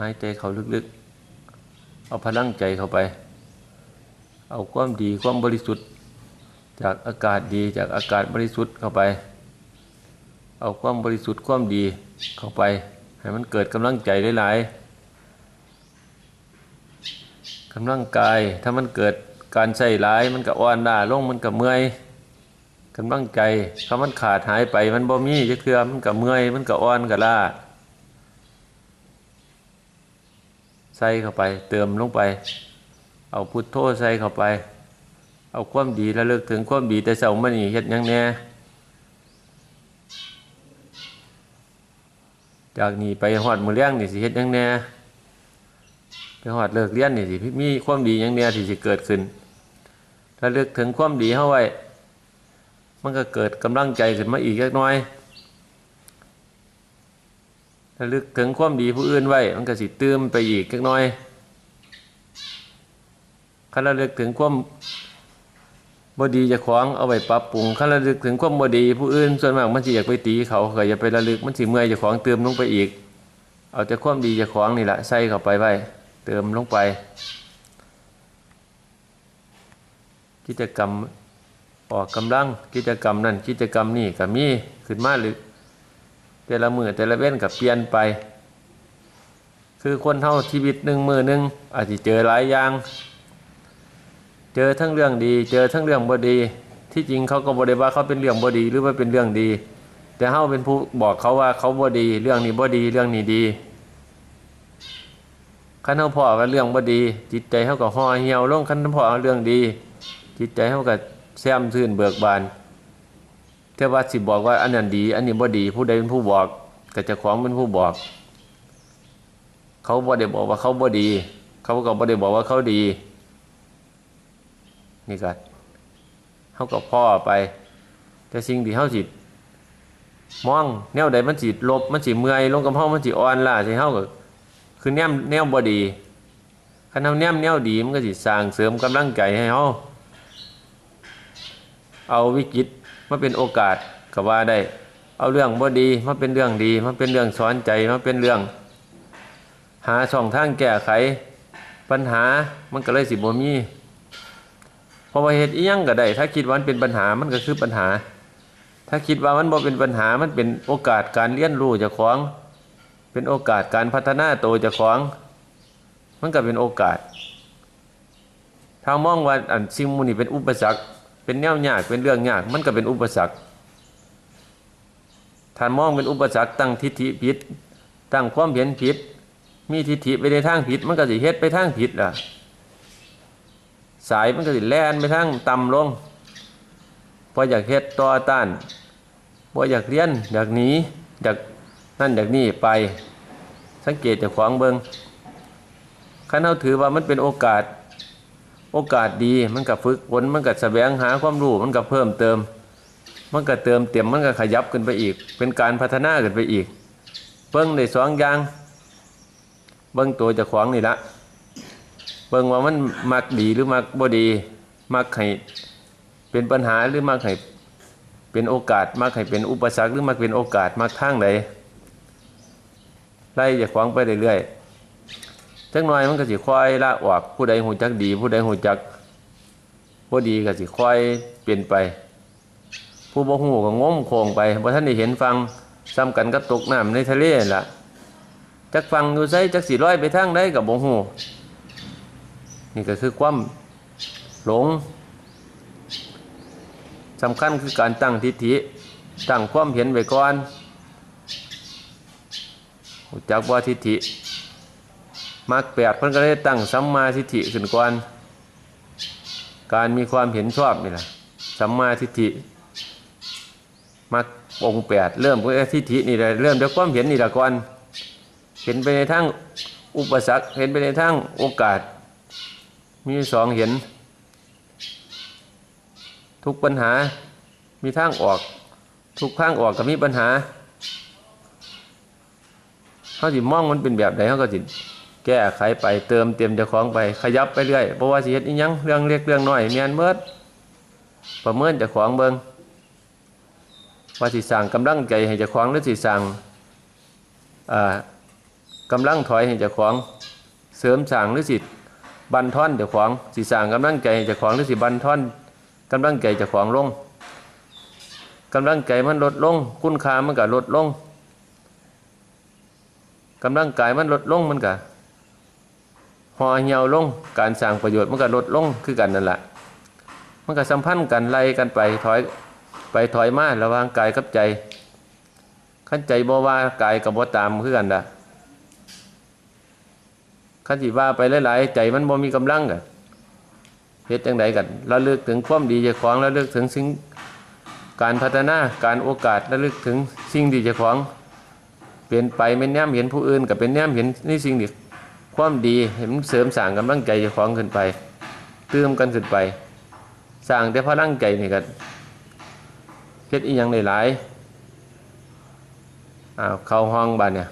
หายใจเข้าลึกๆ เอาพลังใจเข้าไป เอาความดีความบริสุทธิ์ จากอากาศดีจากอากาศบริสุทธิ์เข้าไป เอาความบริสุทธิ์ความดีเข้าไป ให้มันเกิดกำลังใจหลายๆกำลังกายถ้ามันเกิดการใส่ร้ายมันก็อ่อนล้าลงมันก็เมื่อยกำลังใจถ้ามันขาดหายไปมันบ่มีจะเคือมันก็เมื่อยมันก็อ่อนก็ล้า ใส่เข้าไป เติมลงไป เอาพุทโธใส่เข้าไป เอาความดีระลึกถึงความดีแต่เสามันนี่เฮ็ดยังแน่จากนี้ไปหอดมือเลี้ยงนี่สิเฮ็ดยังแน่ไปหอดเลิกเรียนนี่สิมีความดียังแน่ที่สิเกิดขึ้นระลึกถึงความดีเข้าไว้ มันก็เกิดกำลังใจขึ้นมาอีกเล็กน้อย ระลึกถึงความดีผู้อื่นไว้ มันก็สิตื้มไปอีกเล็กน้อยคันระลึกถึงความบดีจะของเอาไว้ปรับปรุงคันระลึกถึงความบดีผู้อื่นส่วนมากมันสิอยากไปตีเขาก็อย่าไประลึกมันสิเมื่อยจะของเติมลงไปอีก เอาแต่ความดีจะของนี่แหละใส่เข้าไปไว้เติมลงไป กิจกรรมออกกำลังกิจกรรมนั่นกิจกรรมนี่ก็มีขึ้นมาหรือ แต่ละมือแต่ละเว้นกับเปลี่ยนไป คือคนเท่าชีวิตหนึ่งมือหนึ่งอาจจะเจอหลายอย่าง เจอทั้งเรื่องดี เจอทั้งเรื่องบดี ที่จริงเขาก็บได้ว่าเขาเป็นเรื่องบดีหรือว่าเป็นเรื่องดี แต่เฮาเป็นผู้บอกเขาว่าเขาบดี เรื่องนี้บดีเรื่องนี้ดีขันเฮาพ่อว่าเรื่องบดี จิตใจเฮาก็ห่อเหี่ยวลงขันพ่อว่าเรื่องดี จิตใจเฮาก็แซมซื่นเบิกบาน แต่ว่าสิบอกว่าอันนั้นดี อันนี้บ่ดี ผู้ใดเป็นผู้บอกก็เจะของเป็นผู้บอก เขาบ่ได้บอกว่าเขาบ่ดี เขาก็บ่ได้บอกว่าเขาดีนี่ก็เขาก็พ่อไป แต่สิ่งที่เขาสิมองแนวใดมันสิลบมันสิเมื่อยลงกับเฮามันสิอ่อนล่ะสิเฮาก็คือแนวแนวบ่ดีคันเฮาแนวแนวดีมันก็สิสร้างเสริมกำลังใจให้เฮาเอาวิกฤต มาเป็นโอกาสก็ว่าได้ เอาเรื่องบ่ดีมาเป็นเรื่องดีมาเป็นเรื่องสอนใจมาเป็นเรื่อง หาช่องทางแก้ไข ปัญหามันก็เลยสิบ่มีเพราะว่าเหตุอีหยังก็ได้ ถ้าคิดว่ามันเป็นปัญหามันก็คือปัญหา ถ้าคิดว่ามันบ่เป็นปัญหามันเป็นโอกาสการเรียนรู้จากของ เป็นโอกาสการพัฒนาโตจากของ มันก็เป็นโอกาสถ้ามองว่าอันสิ่งมูนี่เป็นอุปสรรค เป็นแนวยากเป็นเรื่องยาก มันก็เป็นอุปสรรคถ้ามองเป็นอุปสรรคตั้งทิฏฐิผิดตั้งความเห็นผิด มีทิฏฐิไปในทางผิด มันก็สิเฮ็ดไปทางผิดล่ะ สายมันก็สิแล่นไปทางต่ำลงพออยากเฮ็ดต่อต้านพออยากเรียนอยากหนีอยากนั่นอยากนี่ไป สังเกตจากขวางเบิงคันเราถือว่ามันเป็นโอกาส โอกาสดีมันก็ฝึกฝนมันก็แสวงหาความรู้มันก็เพิ่มเติม มันก็เติมเต็มมันก็ขยับขึ้นไปอีก เป็นการพัฒนาขึ้นไปอีก เบิ้งในสองอย่าง เบิ้งตัวจากขวางนี่ละเบิ่งว่ามันมักดีหรือมักบ่ดี มักให้เป็นปัญหาหรือมักให้เป็นโอกาสมักให้เป็นอุปสรรคหรือมักเป็นโอกาสมักทางใดไล่จากขวางไปเรื่อยๆ จักหน่อยมันก็สิค่อยละออกผู้ใดหูจักดี ผู้ใดหูจักบ่ดีก็สิค่อยเปลี่ยนไป ผู้บ่ฮู้ก็งมโคงไปบ่ท่านได้เห็นฟังซ้ำกันกับตกน้ำในทะเลล่ะจักฟังอยู่ไสจักสิลอยไปทางใดก็บ่ฮู้นี่ก็คือความหลงสำคัญคือการตั้งทิฏฐิตั้งความเห็นไว้ก่อนจักว่าทิฏฐิ มักแปดเพิ่นก็ได้ตั้งสัมมาทิฏฐิขึ้นก่อนการมีความเห็นชอบนี่แหละสัมมาทิฏฐิมักองแปดเริ่มด้วยทิฏฐินี่แหละเริ่มด้วยความเห็นนี่แหละก่อนเห็นไปในทางอุปสรรคเห็นไปในทางโอกาส มีสองเห็น ทุกปัญหามีทางออก ทุกทางออกก็มีปัญหาเขาสิมองมันเป็นแบบไหนเขาก็สิ แก้ไขไปเติมเต็มเจ้าของไปขยับไปเรื่อยเพราะว่าสิเฮ็ดอีหยังเรื่องเล็กเรื่องน้อยเมียนเมิดประเมินเจ้าของเบิงว่าสิสั่งกำลังใจให้เจ้าของหรือสิสั่งอ่ากำลังถอยให้เจ้าของ เสริมสร้างหรือสิบันทอนเจ้าของสิสร้างกำลังใจให้เจ้าของหรือสิบันทอนกำลังใจเจ้าของลงกำลังใจมันลดลง คุณค่ามันก็ลดลงกำลังกายมันลดลงมันก็ ห่อเหี่ยวลงการสร้างประโยชน์มันก็ลดลงคือกันนั่นแหละมันก็สัมพันธ์กันไล่กันไปถอยไปถอยมาระว่างกายกับใจขั้นใจบ่ว่ากายกับบ่ตามคือกันละขั้นสิว่าไปหลายๆใจมันบ่มีกำลังกันเฮ็ดจังไดกันเระลึกถึงความดีเจ้าของระลึกถึงสิ่งการพัฒนาการโอกาสระลึกถึงสิ่งที่เจ้าของ เปลี่ยนไปเป็นแนมเห็นผู้อื่นกับเป็นแนมเห็นนี่สิ่งที่ ความดีเห็นเสริมสร้างกำลังใจของขึ้นไปเติมกันขึ้นไปสร้างแต่พลังใจนี่กันเฮ็ดอีหยังหลายๆอ้าวเข้าห้องบ้านเนี่ย